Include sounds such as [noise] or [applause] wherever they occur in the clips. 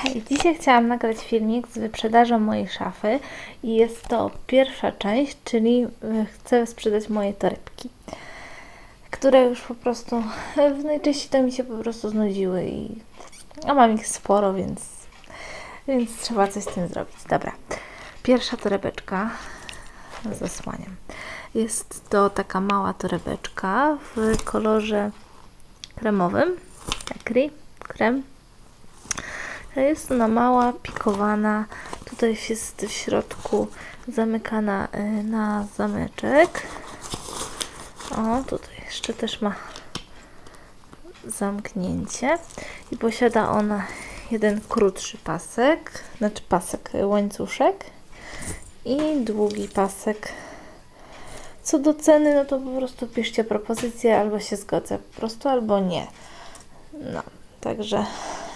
Hej, dzisiaj chciałam nagrać filmik z wyprzedażą mojej szafy i jest to pierwsza część, czyli y, chcę sprzedać moje torebki, które już po prostu w najczęściej to mi się po prostu znudziły i a mam ich sporo, więc, więc trzeba coś z tym zrobić. Dobra, pierwsza torebeczka zasłaniam. Jest to taka mała torebeczka w kolorze kremowym, ekry, krem jest ona mała, pikowana. Tutaj jest w środku zamykana y, na zameczek. O, tutaj jeszcze też ma zamknięcie. I posiada ona jeden krótszy pasek, znaczy pasek, łańcuszek i długi pasek. Co do ceny, no to po prostu piszcie propozycję, albo się zgodzę po prostu, albo nie. No, także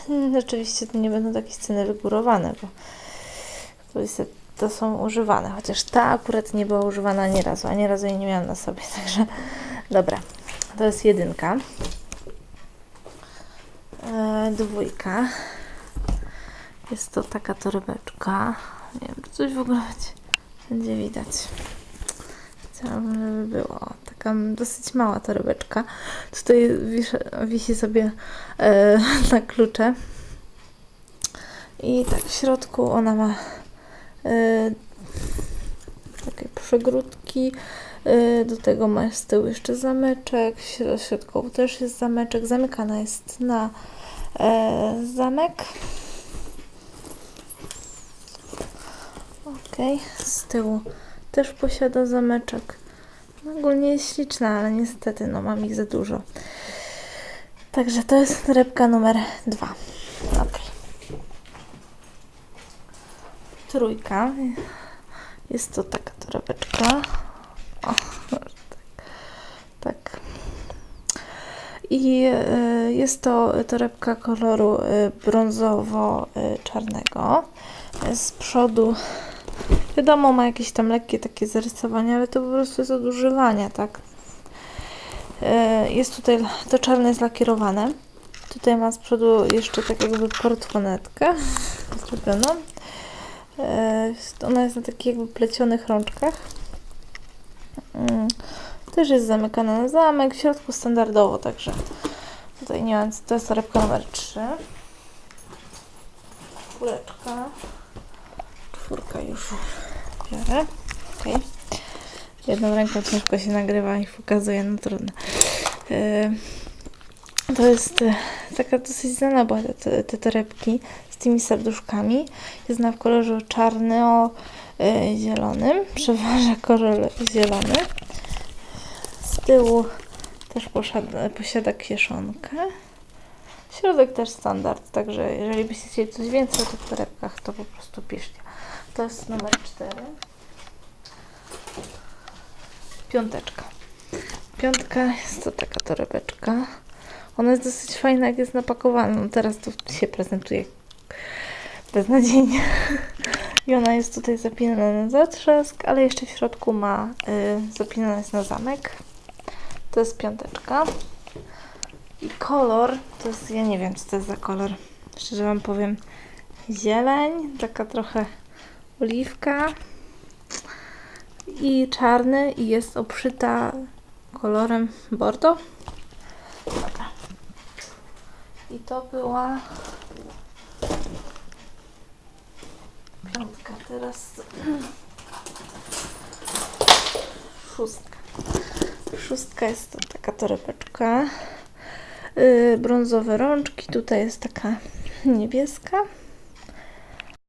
[laughs] Oczywiście to nie będą takie sceny wygórowane, bo to, są używane, chociaż ta akurat nie była używana ani razu, ani jej nie miałam na sobie, [laughs] także dobra, to jest jedynka. E, dwójka. Jest to taka torebeczka. Nie wiem, czy coś w ogóle będzie widać. Chciałabym, żeby było. Taka dosyć mała torebeczka. Tutaj wisi, wisi sobie e, [laughs] na klucze. I tak w środku ona ma e, takie przegródki. E, do tego ma z tyłu jeszcze zameczek. W środku też jest zameczek. Zamykana jest na e, zamek. Ok, z tyłu też posiada zameczek. Ogólnie jest śliczna, ale niestety no, mam ich za dużo. Także to jest torebka numer dwa. Ok. Trójka. Jest to taka torebeczka. O, tak. tak. I y, jest to torebka koloru y, brązowo-czarnego. Z przodu Wiadomo, ma jakieś tam lekkie takie zarysowania, ale to po prostu jest od używania, tak? E, jest tutaj, to czarne jest lakierowane. Tutaj ma z przodu jeszcze tak jakby portfonetkę zrobioną. E, ona jest na takich jakby plecionych rączkach. Mm, też jest zamykana na zamek, w środku standardowo, także tutaj nie ma, to jest torebka numer 3. Kuleczka czwórka już biorę. Okay. Jedną ręką ciężko się nagrywa i pokazuje, no trudno. Yy, to jest yy, taka dosyć znana była te, te torebki z tymi serduszkami. Jest ona w kolorze czarno-zielonym. Yy, Przeważa kolor zielony. Z tyłu też posiada, posiada kieszonkę. Środek też standard, także jeżeli byście chcieli coś więcej o tych torebkach, to po prostu piszcie. To jest numer 4. Piąteczka. Piątka jest to taka torebeczka. Ona jest dosyć fajna, jak jest napakowana. No teraz to się prezentuje beznadziejnie. [laughs] I ona jest tutaj zapinana na zatrzask, ale jeszcze w środku ma y, zapinana jest na zamek. To jest piąteczka. I kolor, to jest, ja nie wiem, co to jest za kolor. Szczerze Wam powiem, zieleń, taka trochę oliwka i czarny i jest obszyta kolorem bordo. I to była piątka. Teraz szóstka. Szóstka jest to taka torebeczka. Yy, brązowe rączki. Tutaj jest taka niebieska.